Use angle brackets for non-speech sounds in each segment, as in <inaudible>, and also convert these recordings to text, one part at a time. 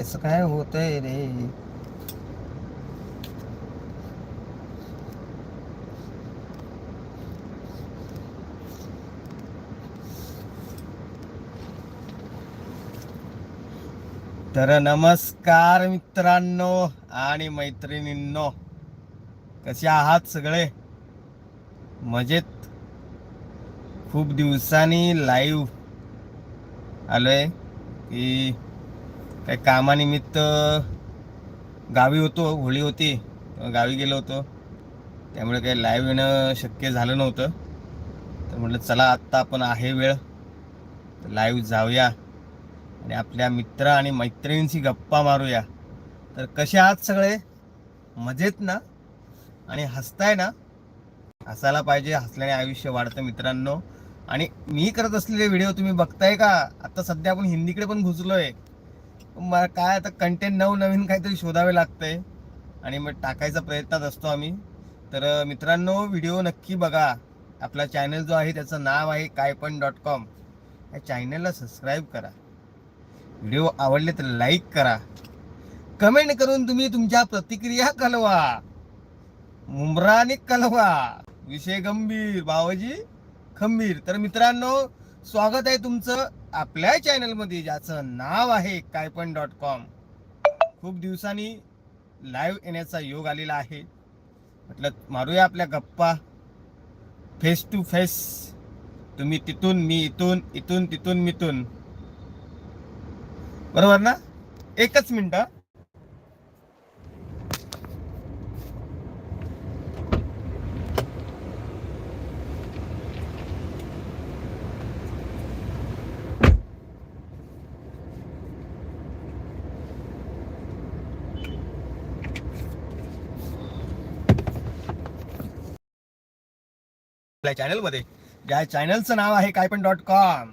असं काय होतंय रे? तर नमस्कार मित्रांनो आणि मैत्रिणींनो. कसे आहात सगळे? मजेत? खूप दिवसांनी लाईव्ह आलोय की काही कामानिमित्त गावी होतो होळी होती गावी गेलो होतो. त्यामुळे काही लाईव्ह येणं शक्य झालं नव्हतं. तर म्हटलं चला आत्ता आपण आहे वेळ. लाईव्ह जाऊया. आणि आपल्या मित्र आणि मैत्रिणींशी गप्पा मारूया. तर कसे आहात सगळे? मजेत ना? आणि हसताय ना? हसायला पाहिजे हसल्याने आयुष्य वाढतं मित्रांनो. आणि मी करत असलेले व्हिडिओ तुम्ही बघताय का? आता सध्या आपण हिंदीकडे पण घुसलोय. काय आता कंटेंट नवनवीन काहीतरी शोधावे लागतंय. आणि मग टाकायचा प्रयत्नात असतो आम्ही. तर मित्रांनो व्हिडिओ नक्की बघा. आपला चॅनल जो आहे त्याचं नाव आहे काय पण डॉट कॉम या चॅनलला सबस्क्राईब करा. व्हिडिओ आवडले तर लाईक करा. कमेंट करून तुम्ही तुमच्या प्रतिक्रिया कळवा. मुंबराने कळवा. विषय गंभीर. बाबाजी खंबीर. तर मित्रांनो स्वागत आहे तुमचं. आपल्या चॅनलमध्ये ज्याचं नाव आहे काय पण डॉट कॉम खूप दिवसांनी लाईव्ह येण्याचा योग आलेला आहे. म्हटलं मारूया आपल्या गप्पा. फेस टू फेस तुम्ही तिथून मी इथून इथून तिथून मिथून. बरोबर ना? एकच मिनटं. आपल्या चॅनलमध्ये ज्या चॅनलचं नाव आहे काय पण डॉट कॉम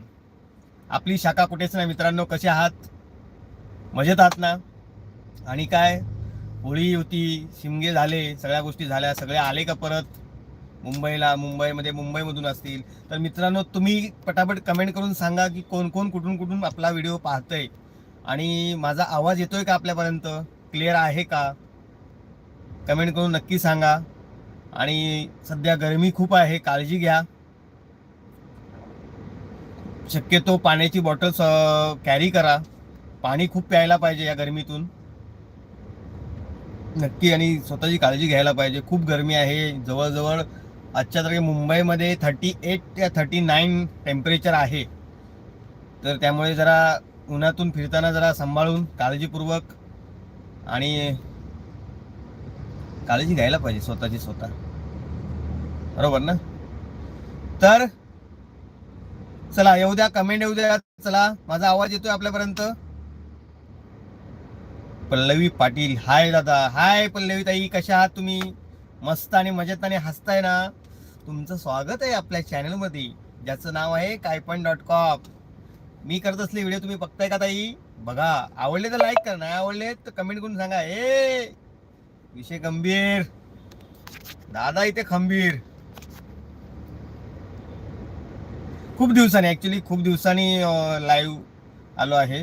आपली शाखा कुठेच नाही मित्रांनो कसे आहात? मजेत आहात ना? आणि काय? होळी होती शिमगे झाले सगळ्या गोष्टी झाल्या सगळे आले का परत? मुंबईला मुंबईमध्ये मुंबईमधून असतील. तर मित्रांनो तुम्ही पटापट कमेंट करून सांगा की कोण कोण कुठून कुठून आपला व्हिडिओ पाहतंय. आणि माझा आवाज येतोय का आपल्यापर्यंत? क्लिअर आहे का? कमेंट करून नक्की सांगा. आणि सध्या गरमी खूप आहे काळजी घ्या. शक्यतो पाण्याची बॉटल्स कॅरी करा. पाणी खूप प्यायला पाहिजे या गरमीतून. नक्की आणि स्वतःची काळजी घ्यायला पाहिजे. खूप गरमी आहे. जवळजवळ आजच्या तारखे मुंबईमध्ये थर्टी एट त्या थर्टी नाईन टेम्परेचर आहे. तर त्यामुळे जरा उन्हातून फिरताना जरा सांभाळून काळजीपूर्वक आणि काळजी घ्यायला पाहिजे स्वतःची स्वतः. बरोबर ना? तर चला येऊ द्या कमेंट येऊ द्या. चला माझा आवाज येतोय आपल्यापर्यंत. पल्लवी पाटील हाय दादा. हाय पल्लवी ताई कशा आहात तुम्ही? मस्त आणि मजेत आणि हसताय ना? तुमचं स्वागत आहे आपल्या चॅनलमध्ये ज्याचं नाव आहे काय पण डॉट कॉम मी करत असले व्हिडिओ तुम्ही बघताय का ताई? बघा. आवडले तर लाईक करा नाही आवडले तर कमेंट करून सांगा. ए विषय गंभीर. दादा इथे खंबीर. खूप दिवसांनी ऍक्च्युली खूप दिवसांनी लाईव्ह आलो आहे.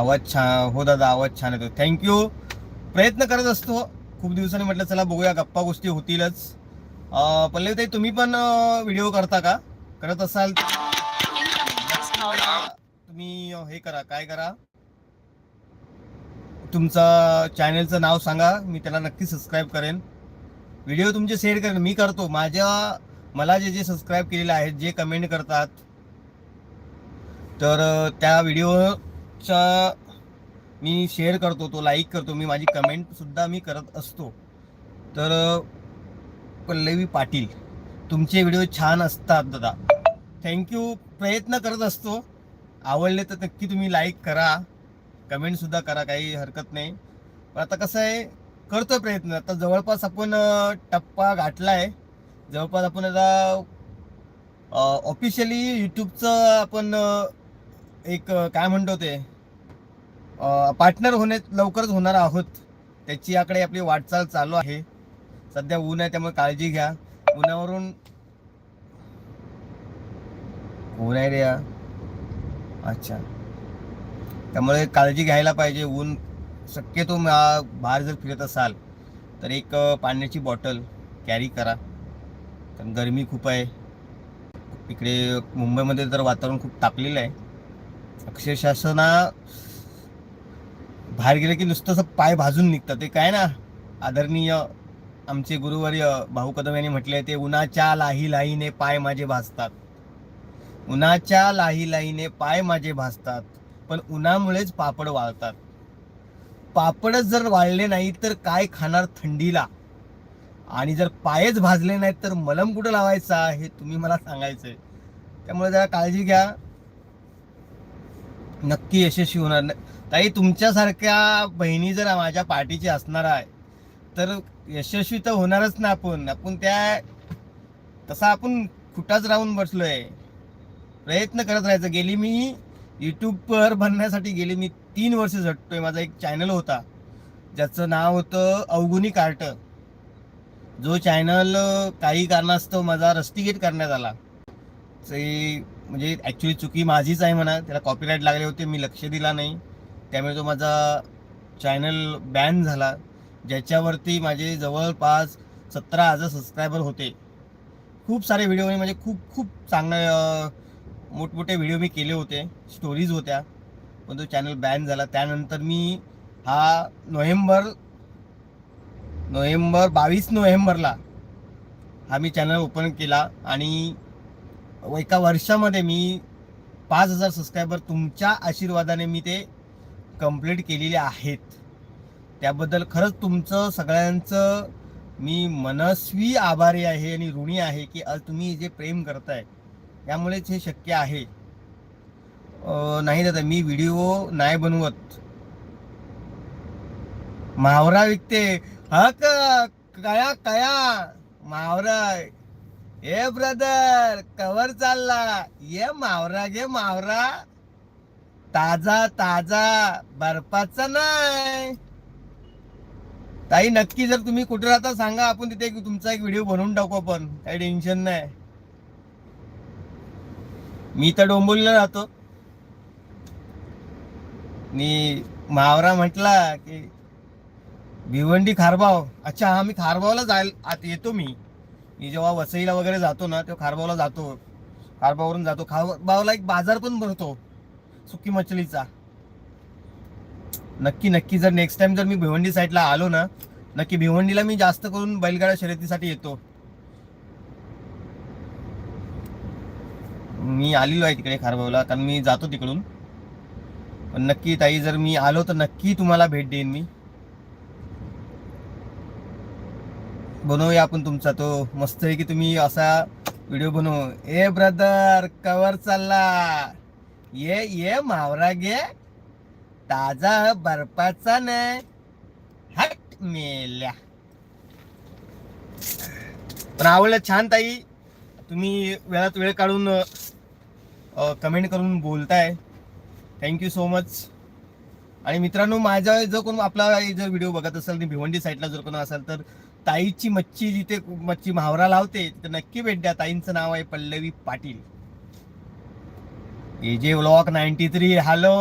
आवाज छान हो दादा आवाज छान येतो थँक्यू प्रयत्न करत असतो. खूप दिवसांनी म्हटलं चला बघूया गप्पा गोष्टी होतीलच. पल्लवी ताई तुम्ही पण व्हिडिओ करता का? करत असाल? तुम्ही हे करा काय करा? तुमचा चॅनलचं नाव सांगा. मी त्याला नक्की सबस्क्राईब करेन. व्हिडिओ तुमचे शेअर करेन. मी करतो. माझ्या मला जे जे सबस्क्राईब केलेले आहेत जे कमेंट करतात तर त्या व्हिडिओचा मी शेअर करतो तो लाईक करतो मी माझी कमेंटसुद्धा मी करत असतो. तर पल्लवी पाटील तुमचे व्हिडिओ छान असतात दादा. थँक्यू प्रयत्न करत असतो. आवडले तर नक्की तुम्ही लाईक करा. कमेंटसुद्धा करा काही हरकत नाही. पण आता कसं आहे करतो प्रयत्न. आता जवळपास आपण टप्पा गाठला आहे जवळपास आपण आता ऑफिशियली यूट्यूबचं आपण एक काय म्हणतो ते पार्टनर होणे लवकरच होणार आहोत. त्याची याकडे आपली वाटचाल चालू आहे. सध्या ऊन आहे त्यामुळे काळजी घ्या. उन्हावरून ऊन आहे रे अच्छा. त्यामुळे काळजी घ्यायला पाहिजे. ऊन शक्यतो बाहेर जर फिरत असाल तर एक पाण्याची बॉटल कॅरी करा. कारण गरमी खूप आहे. इकडे मुंबईमध्ये तर वातावरण खूप तापलेलं आहे. अक्षरशः ना बाहेर गेलं की नुसतं असं पाय भाजून निघतं ते काय ना आदरणीय आमचे गुरुवर्य भाऊ कदम यांनी म्हटले ते उन्हाच्या लाही लाहीने पाय माझे भाजतात. उन्हाच्या लाही लाहीने पाय माझे भाजतात. पण उन्हामुळेच पापड वाळतात. पापडच जर वाळले नाही तर काय खाणार थंडीला? आणि जर पायच भाजले नाहीत तर मलम कुठं लावायचा हे तुम्ही मला सांगायचंय. त्यामुळे जरा काळजी घ्या. नक्की यशस्वी होणार नाही. ताई तुमच्यासारख्या बहिणी जर माझ्या पार्टीची असणार आहे तर यशस्वी तर होणारच ना आपण. आपण त्या तसा आपण खुटाच राहून बसलोय. प्रयत्न करत राहायचं. गेली मी युट्यूबवर बनण्यासाठी गेली मी तीन वर्ष झटतोय. माझा एक चॅनल होता. ज्याचं नाव होतं अवगुणी कार्ट जो चॅनल काही कारणास्तव माझा रस्टिकेट करण्यात आला. ते म्हणजे ॲक्च्युली चुकी माझीच आहे म्हणा त्याला कॉपीराईट लागले होते मी लक्ष दिला नाही. त्यामुळे तो माझा चॅनल बॅन झाला ज्याच्यावरती माझे जवळपास सतरा हजार सबस्क्रायबर होते. खूप सारे व्हिडिओ म्हणजे खूप खूप चांगले मोठमोठे व्हिडिओ मी केले होते स्टोरीज होत्या. पण तो चॅनल बॅन झाला. त्यानंतर मी हा नोव्हेंबर नोव्हेंबर बावीस नोव्हेंबरला हा मी चॅनल ओपन केला आणि एका वर्षामध्ये मी पाच हजार सबस्क्रायबर तुमच्या आशीर्वादाने मी ते कंप्लीट केलेले आहेत. त्याबद्दल खरंच तुमचं सगळ्यांचं मी मनस्वी आभारी आहे आणि ऋणी आहे की आज तुम्ही जे प्रेम करताय त्यामुळेच हे शक्य आहे. नाही दादा मी व्हिडिओ नाही बनवत. मावरा विकते. हा कया कया मावरा. ए ब्रदर कवर चालला. ये मावरा घे मावरा. ताजा ताजा. बर्फाचा नाही. ताई नक्की जर तुम्ही कुठे राहता सांगा. आपण तिथे तुमचा एक व्हिडिओ बनवून टाकू आपण. काही टेन्शन नाही. मी तर डोंबोलीला राहतो. मी मावरा म्हटला की भिवंडी खारबाव अच्छा हा मी खारबावला जायला आत येतो मी. मी जेव्हा वसईला वगैरे जातो ना तेव्हा खारबावला जातो. खारबावरून जातो. खारबावला एक बाजार पण भरतो. सुकी मछलीचा. नक्की नक्की जर नेक्स्ट टाइम जर मी भिवंडी साईडला आलो ना नक्की भिवंडीला मी जास्त करून बैलगाड्या शर्यतीसाठी येतो. मी आलेलो आहे तिकडे खारबावला कारण मी जातो तिकडून. पण नक्की ताई जर मी आलो तर नक्की तुम्हाला भेट देईन मी. बनवूया आपण तुमचा. तो मस्त आहे की तुम्ही असा व्हिडिओ बनवू. ए ब्रदर कवर चालला. ये ये मावरा घे. ताजा बर्फाचा नाही हट मेल्या. पण आवडलं छान ताई. तुम्ही वेळात वेळ काढून कमेंट करून बोलताय. थँक्यू सो मच आणि मित्रांनो माझ्या जर कोण आपला जर व्हिडिओ बघत असेल भिवंडी साईडला जर कोण असेल तर ताईची मच्छी जिथे मच्छी म्हावरा लावते तिथे नक्की भेट द्या. ताईंचं नाव आहे पल्लवी पाटील. ए जे व्लॉग नाईन्टी थ्री हॅलो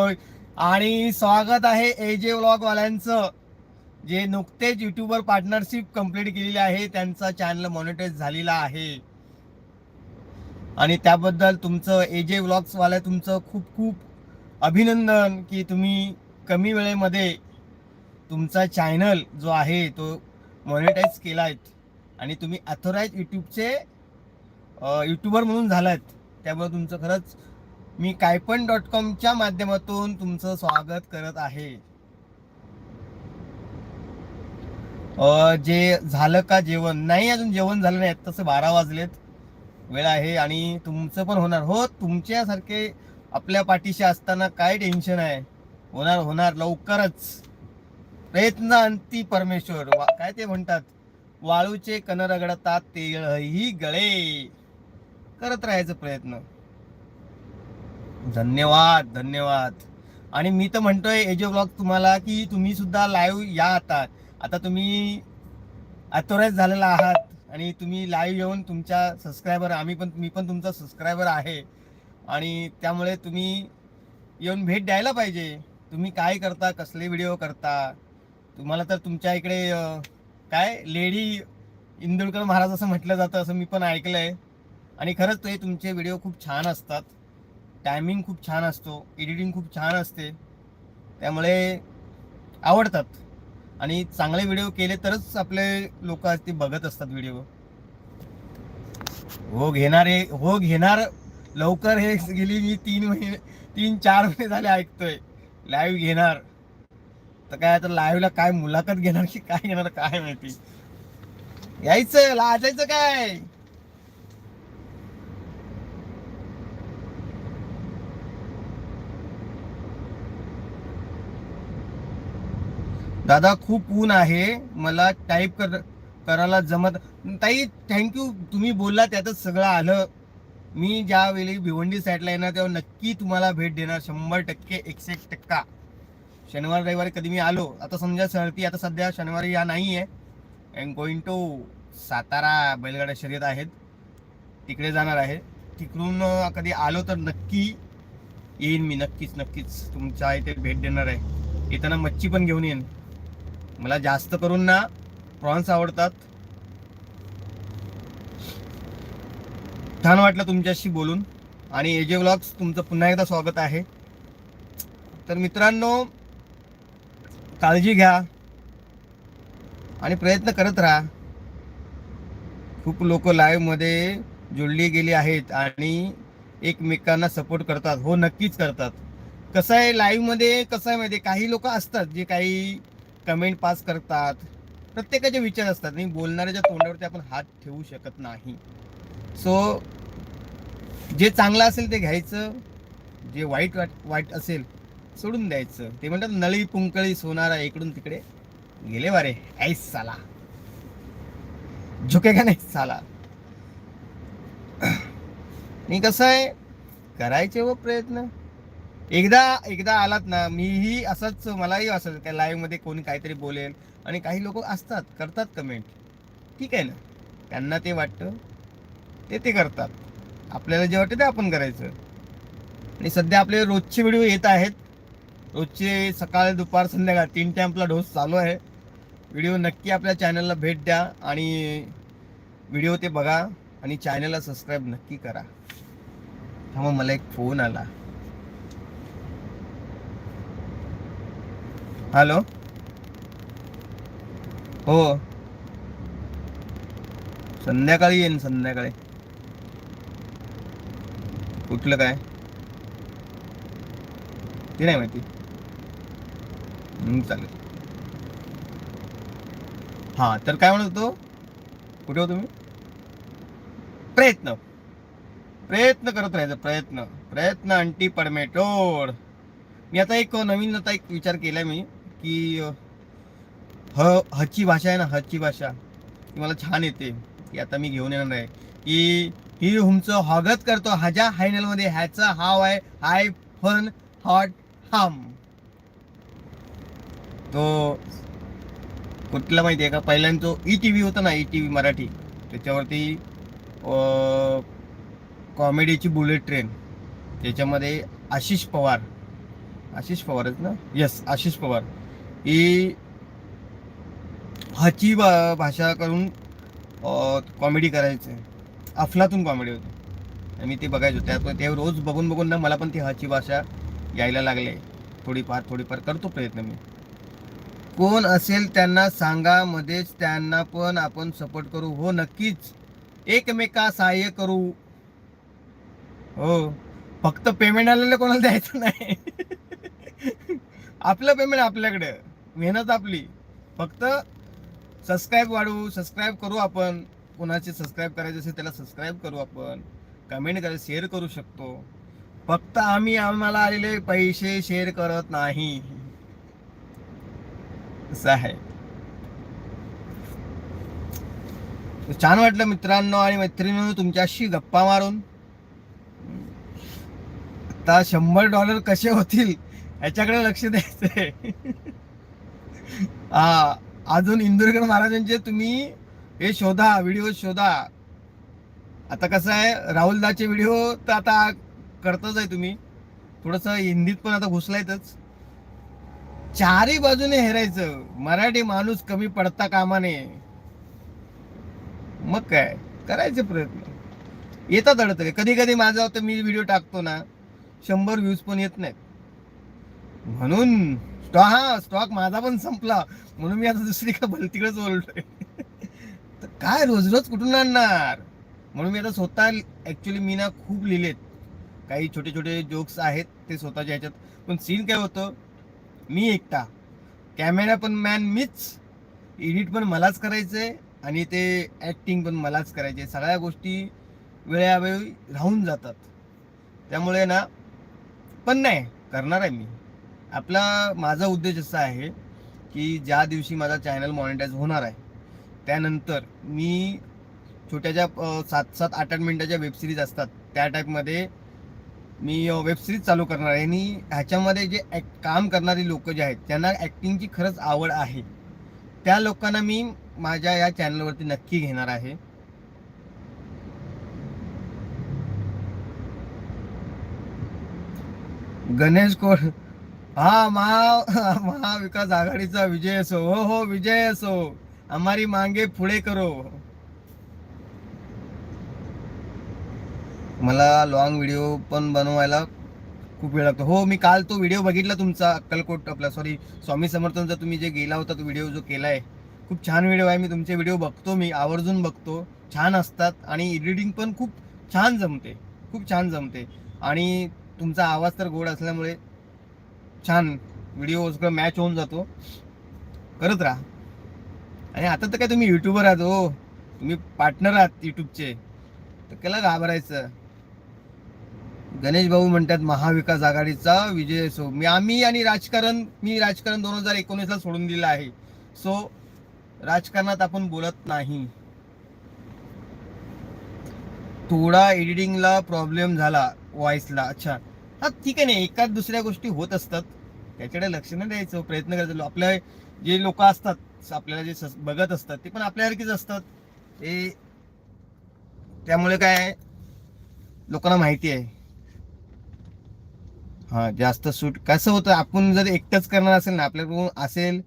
आणि स्वागत आहे एजे व्लॉग वाल्यांचं. जे नुकतेच युट्यूबर पार्टनरशिप कंप्लीट केलेली आहे त्यांचा चॅनल मॉनिटाईज झालेला आहे. आणि त्याबद्दल तुमचं एजे व्लॉग्स वाल्या तुमचं खूप खूप अभिनंदन की तुम्ही कमी वेळेमध्ये तुमचा चॅनल जो आहे तो मॉनिटाईज केला आहेत आणि तुम्ही अथोराईज यूट्यूबचे यूट्यूबर म्हणून झालात त्यामुळे तुमचं खरंच मी कायपण डॉट कॉमच्या माध्यमातून तुमचं स्वागत करत आहे. जे झालं का जेवण? नाही अजून जेवण झालं नाही. तसं बारा वाजलेत. वेळ आहे आणि तुमचं पण होणार. हो तुमच्यासारखे आपल्या पाठीशी असताना काय टेन्शन आहे? होणार होणार. लवकरच. प्रयत्न अंती परमेश्वर. वा- काय ते म्हणतात? वाळूचे कण रगडतात तेळही गळे. करत राहायचं प्रयत्न. धन्यवाद धन्यवाद. आणि मी तर म्हणतोय एजे ब्लॉग तुम्हाला की तुम्ही सुद्धा लाईव्ह या आता. आता तुम्ही अथोराईज झालेला आहात आणि तुम्ही लाईव्ह येऊन तुमच्या सबस्क्रायबर आम्ही पण मी पण तुमचा सबस्क्रायबर आहे. आणि त्यामुळे तुम्ही येऊन भेट द्यायला पाहिजे. तुम्ही काय करता कसले व्हिडिओ करता? तुम्हाला तर तुमच्या इकडे काय? लेडी इंदुरकर महाराज असं म्हटलं जातं असं मी पण ऐकलंय. आणि खरंच ते तुमचे व्हिडिओ खूप छान असतात. टायमिंग खूप छान असतो. एडिटिंग खूप छान असते. त्यामुळे आवडतात. आणि चांगले व्हिडिओ केले तरच आपले लोक ते बघत असतात व्हिडिओ. हो घेणारे हो घेणार लवकर हे गेली मी तीन महिने तीन चार महिने झाले ऐकतोय. लाईव्ह घेणार. तर काय आता लाईव्हला काय मुलाखत घेणार की काय घेणार काय माहिती? यायचं लाजायचं काय? दादा खूप ऊन आहे. मला टाईप कर करायला जमत ताई थँक्यू तुम्ही बोलला त्यातच सगळं आलं. मी ज्यावेळी भिवंडी साईडला येणार तेव्हा नक्की तुम्हाला भेट देणार. शंभर टक्के एकशे एक टक्का. शनिवार रविवारी कधी मी आलो आता समजा सरती आता सध्या शनिवारी या नाही आहे अँड गोइंग टू सातारा बैलगाड्या शर्यत आहेत. तिकडे जाणार आहे. तिकडून कधी आलो तर नक्की येईन मी नक्कीच नक्कीच. तुमच्या इथे भेट देणार आहे. येताना मच्छी पण घेऊन येईन. मला जास्त करून ना प्रॉन्स आवडतात. छान वाटलं तुमच्याशी बोलून. आणि एजे व्लॉग्स तुमचं पुन्हा एकदा स्वागत आहे. तर मित्रांनो काळजी घ्या. आणि प्रयत्न करत राहा. खूप लोक लाईव्हमध्ये जोडली गेली आहेत आणि एकमेकांना सपोर्ट करतात. हो नक्कीच करतात. कसं आहे लाईव्हमध्ये कसं आहे माहिती आहे, काही लोक असतात जे काही कमेंट पास करतात. प्रत्येकाचे विचार असतात. आणि बोलणाऱ्याच्या तोंडावरती आपण हात ठेवू शकत नाही. सो जे चांगलं असेल ते घ्यायचं. जे वाईट वाट वाईट असेल सोडून द्यायचं. ते म्हणतात नळी पुंकळी सोनारा इकडून तिकडे गेले वारे. ऐस साला. झुके का नाही साला? आणि कसं आहे? करायचे व प्रयत्न. एकदा एकदा आलात ना मीही असंच मलाही असं त्या लाईव्हमध्ये कोणी काहीतरी बोलेल आणि काही लोक असतात करतात कमेंट ठीक आहे ना? त्यांना ते वाटतं ते ते करतात. आपल्याला जे वाटतं ते आपण करायचं. आणि सध्या आपले रोजचे व्हिडिओ येत आहेत. रोजचे सकाळ दुपार संध्याकाळ तीन टाइमला डोस चालू आहे. व्हिडिओ नक्की आपल्या चॅनलला भेट द्या आणि व्हिडिओ ते बघा आणि चॅनलला सबस्क्राईब नक्की करा. थांबा मग मला एक फोन आला. हॅलो हो. संध्याकाळी येईन संध्याकाळी. कुठलं काय? ते नाही माहिती. चालेल. हां तर काय म्हणत होतो? कुठे हो तुम्ही? प्रयत्न. प्रयत्न करत राहायचं प्रयत्न. प्रयत्न अंटी पडमेटोड. मी आता एक नवीन आता एक विचार केला मी की ह हची भाषा आहे ना हची भाषा ती मला छान येते ती आता मी घेऊन येणार आहे. की ही तुमचं स्वागत करतो हजा हायनलमध्ये ह्याचा हाव आहे हाय फन हॉट हाम. तो कुठला माहिती आहे का? पहिल्यांदा तो ई टी व्ही होता ना ई टी व्ही मराठी. त्याच्यावरती कॉमेडीची बुलेट ट्रेन. त्याच्यामध्ये आशिष पवार. आशिष पवार आहेत ना? यस आशिष पवार. ही हाची भा भाषा करून कॉमेडी करायचे. अफलातून कॉमेडी होती. आणि मी ते बघायचो. त्यात ते रोज बघून बघून ना मला पण ती हाची भाषा यायला लागले. थोडीफार थोडीफार करतो प्रयत्न मी. कोण असेल त्यांना सांगा मध्येच त्यांना पण आपण सपोर्ट करू. हो नक्कीच. एकमेका सहाय्य करू. हो. फक्त पेमेंट आलेलं कोणाला द्यायचं नाही. <laughs> आपलं पेमेंट आपल्याकडे. मेहनत आपली. फक्त सबस्क्राईब वाढवू सबस्क्राईब करू आपण. कोणाचे सबस्क्राईब करायचे असेल त्याला सबस्क्राईब करू आपण. कमेंट करा शेअर करू शकतो. फक्त आम्ही आम्हाला आलेले पैसे शेअर करत नाही. असं आहे. छान वाटलं मित्रांनो आणि मैत्रिणींनो तुमच्याशी गप्पा मारून. आता शंभर डॉलर कसे होतील याच्याकडे लक्ष द्यायचंय. हा अजून इंदुरकर महाराजांचे तुम्ही हे शोधा व्हिडिओ शोधा. आता कसं आहे राहुलदाचे व्हिडिओ तर आता करतच आहे तुम्ही. थोडंसं हिंदीत पण आता घुसलायतच. चारही बाजूने हेरायचं. मराठी माणूस कमी पडता कामा नये मग काय? करायचे प्रयत्न. येतात अडतले कधी कधी माझा होतं मी व्हिडिओ टाकतो ना शंभर व्ह्यूज पण येत नाहीत. म्हणून स्टॉक हा स्टॉक माझा पण संपला. म्हणून मी आता दुसरी का भलतीकडेच बोलतोय. <laughs> तर काय रोज रोज कुठून आणणार? म्हणून मी आता स्वतः ऍक्च्युली मी ना खूप लिहिलेत. काही छोटे छोटे जोक्स आहेत ते स्वतःच्या ह्याच्यात. पण सीन काय होतं? मी एकटा. कॅमेरा पण मॅन मीच. एडिट पण मलाच करायचंय आणि ते ॲक्टिंग पण मलाच करायचे सगळ्या गोष्टी वेळावेळी राहून जातात. त्यामुळे ना पण नाही करणार आहे मी. आपला माझा उद्देश असा आहे की ज्या दिवशी माझा चॅनल मॉनिटाईज होणार आहे त्यानंतर मी छोट्याच्या ज्या सात सात आठ आठ मिनिटाच्या वेबसिरीज असतात. त्या टाईपमध्ये मी वेबसिरीज चालू करणार आहे. आणि ह्याच्यामध्ये जे ॲक्ट काम करणारी लोक जे आहेत त्यांना ॲक्टिंगची खरंच आवड आहे. त्या लोकांना मी माझ्या या चॅनलवरती नक्की घेणार आहे. गणेश कोण? हा महा महाविकास आघाडीचा विजय असो. हो हो विजय असो. हमारी मांगे पुढे करो. मला लॉंग व्हिडिओ पण बनवायला खूप वेळ लागतो. हो मी काल तो व्हिडिओ बघितला तुमचा अक्कलकोट आपला. सॉरी स्वामी समर्थनचा तुम्ही जे गेला होता तो व्हिडिओ जो केला आहे खूप छान व्हिडिओ आहे. मी तुमचे व्हिडिओ बघतो मी आवर्जून बघतो. छान असतात आणि एडिटिंग पण खूप छान जमते. खूप छान जमते. आणि तुमचा आवाज तर गोड असल्यामुळे छान व्हिडिओ सगळं मॅच होऊन जातो. करत राहा. आणि आता तर काय तुम्ही युट्यूबर आहात हो. तुम्ही पार्टनर आहात युट्यूबचे तर त्याला घाबरायचं. गणेश भाऊ म्हणतात महाविकास आघाडीचा विजय. असो मी आम्ही आणि राजकारण मी राजकारण दोन हजार एकोणीसला सोडून दिलं आहे. सो राजकारणात आपण बोलत नाही. थोडा एडिटिंगला प्रॉब्लेम झाला व्हॉइसला अच्छा. हा ठीक आहे ना एकाच दुसऱ्या गोष्टी होत असतात. त्याच्याकडे लक्ष नाही द्यायचं प्रयत्न करायचं आपल्या जे लोक असतात आपल्याला जे बघत असतात ते पण आपल्यासारखीच असतात. ते त्यामुळे काय लोकांना माहिती आहे. हा जास्त सूट कसं होतं आपण जर एकटंच करणार असेल ना आपल्याकडून असेल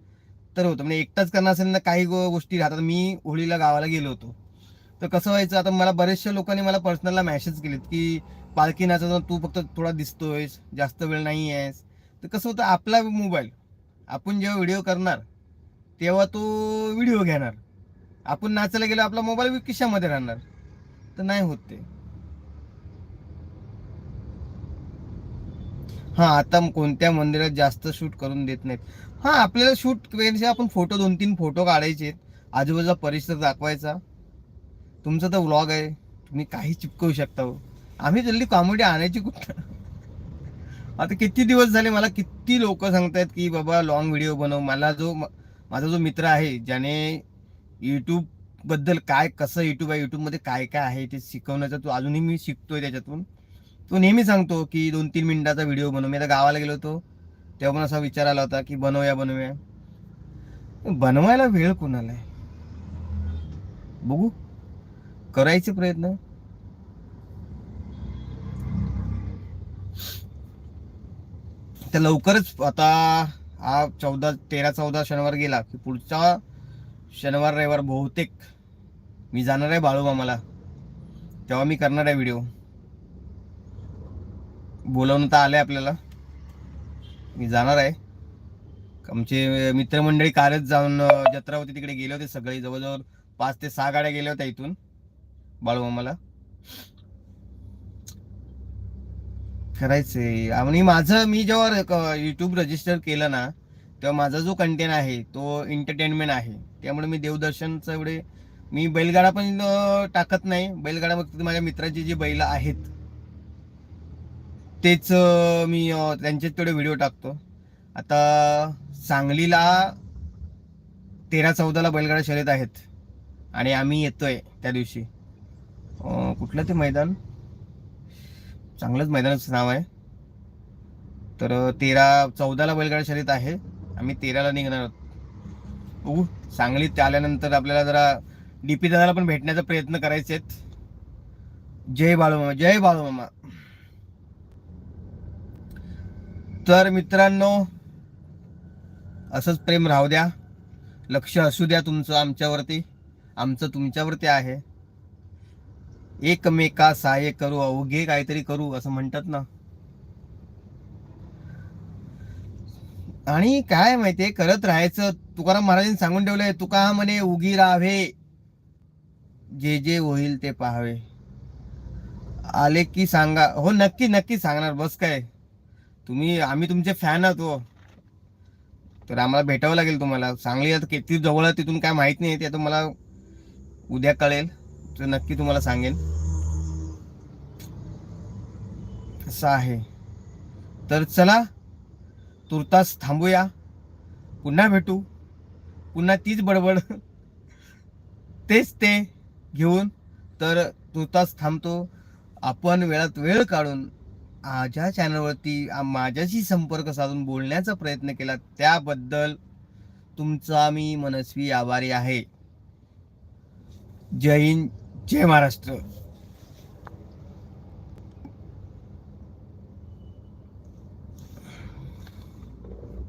तर होतं. म्हणजे एकटाच करणार असेल ना काही गोष्टी राहतात. मी होळीला गावाला गेलो होतो. तर कसं व्हायचं आता मला बऱ्याचशा लोकांनी मला पर्सनलला मेसेज केलेत की पालखी नाचताना तू फक्त थोडा दिसतोयस जास्त वेळ नाही आहेस. तर कसं होतं आपला मोबाईल आपण जेव्हा व्हिडिओ करणार तेव्हा तो व्हिडिओ घेणार. आपण नाचायला गेलो आपला मोबाईल खिशामध्ये राहणार. तर नाही होत ते. हा आता कोणत्या मंदिरात जास्त शूट करून देत नाहीत. हा आपल्याला शूट करायचे आपण फोटो दोन तीन फोटो काढायचे. आजूबाजूचा परिसर दाखवायचा. तुमचा तर व्लॉग आहे. तुम्ही काही चिपकवू शकता हो. आम्ही जल्दी कॉमेडी आणायची कुठं? आता किती दिवस झाले मला किती लोक सांगतायत की बाबा लॉंग व्हिडिओ बनव. मला जो माझा जो मित्र आहे ज्याने यूट्यूबबद्दल काय कसं युट्यूब आहे यूट्यूबमध्ये काय काय आहे ते शिकवण्याचा तो अजूनही मी शिकतोय त्याच्यातून. तो नेहमी सांगतो की दोन तीन मिनिटाचा व्हिडिओ बनव. मी आता गावाला गेलो होतो तेव्हा पण असा विचार आला होता की बनवूया बनवूया. बनवायला वेळ कोणाला आहे? बघू. करायचे प्रयत्न. तर लवकरच आता हा चौदा तेरा चौदा शनिवार गेला की पुढचा शनिवार रविवार बहुतेक मी जाणार आहे बाळूमामाला. तेव्हा मी करणार आहे व्हिडिओ बोलवणं तर आलंय आपल्याला. मी जाणार आहे. आमचे मित्रमंडळी कारच जाऊन जत्रा होती तिकडे गेले होते सगळे. जवळजवळ पाच ते सहा गाड्या गेल्या होत्या इथून. बाळूमामाला करायचंय. आणि माझं मी जेव्हा युट्यूब रजिस्टर केलं ना तेव्हा माझा जो कंटेंट आहे तो एंटरटेनमेंट आहे. त्यामुळे मी देवदर्शनचं एवढे मी बैलगाडा पण टाकत नाही. बैलगाडा फक्त माझ्या मित्राची जी बैल आहेत तेच मी त्यांचेच तेवढे व्हिडिओ टाकतो. आता सांगलीला तेरा चौदाला बैलगाडा शर्यत आहेत. आणि आम्ही येतोय त्या दिवशी. कुठलं ते मैदान? चांगलंच मैदानाचं नाव आहे. तर तेरा चौदाला बैलगाडा शर्यत आहे. आम्ही तेराला निघणार आहोत. बघू सांगलीत आल्यानंतर आपल्याला जरा डीपी दादाला पण भेटण्याचा प्रयत्न करायचे आहेत जय बाळूमामा जय बाळूमामा. तर मित्रांनो असंच प्रेम राहू द्या. लक्ष असू द्या तुमचं आमच्यावरती. आमचं तुमच्यावरती आहे. एकमेका सहाय्य करू अवघे काहीतरी करू असं म्हणतात ना. आणि काय माहितीये करत राहायचं. तुकाराम महाराजांनी सांगून ठेवलंय तुका म्हणे उगी राहावे. जे जे होईल ते पाहावे. आले की सांगा. हो नक्की नक्की सांगणार. बस काय? तुम्ही आम्ही तुमचे फॅन आहोत हो. तर आम्हाला भेटावं लागेल तुम्हाला. सांगली आता किती जवळ आहे तिथून काय माहीत नाही ते आता मला उद्या कळेल. तर नक्की तुम्हाला सांगेन. असं आहे. तर चला तुर्तास थांबूया. पुन्हा भेटू. पुन्हा तीच बडबड. तेच ते घेऊन तर तुर्तास थांबतो. आपण वेळात वेळ काढून माझ्या चॅनलवरती माझ्याशी संपर्क साधून बोलण्याचा प्रयत्न केला त्याबद्दल तुमचा मी मनस्वी आभारी आहे. जय हिंद जय महाराष्ट्र.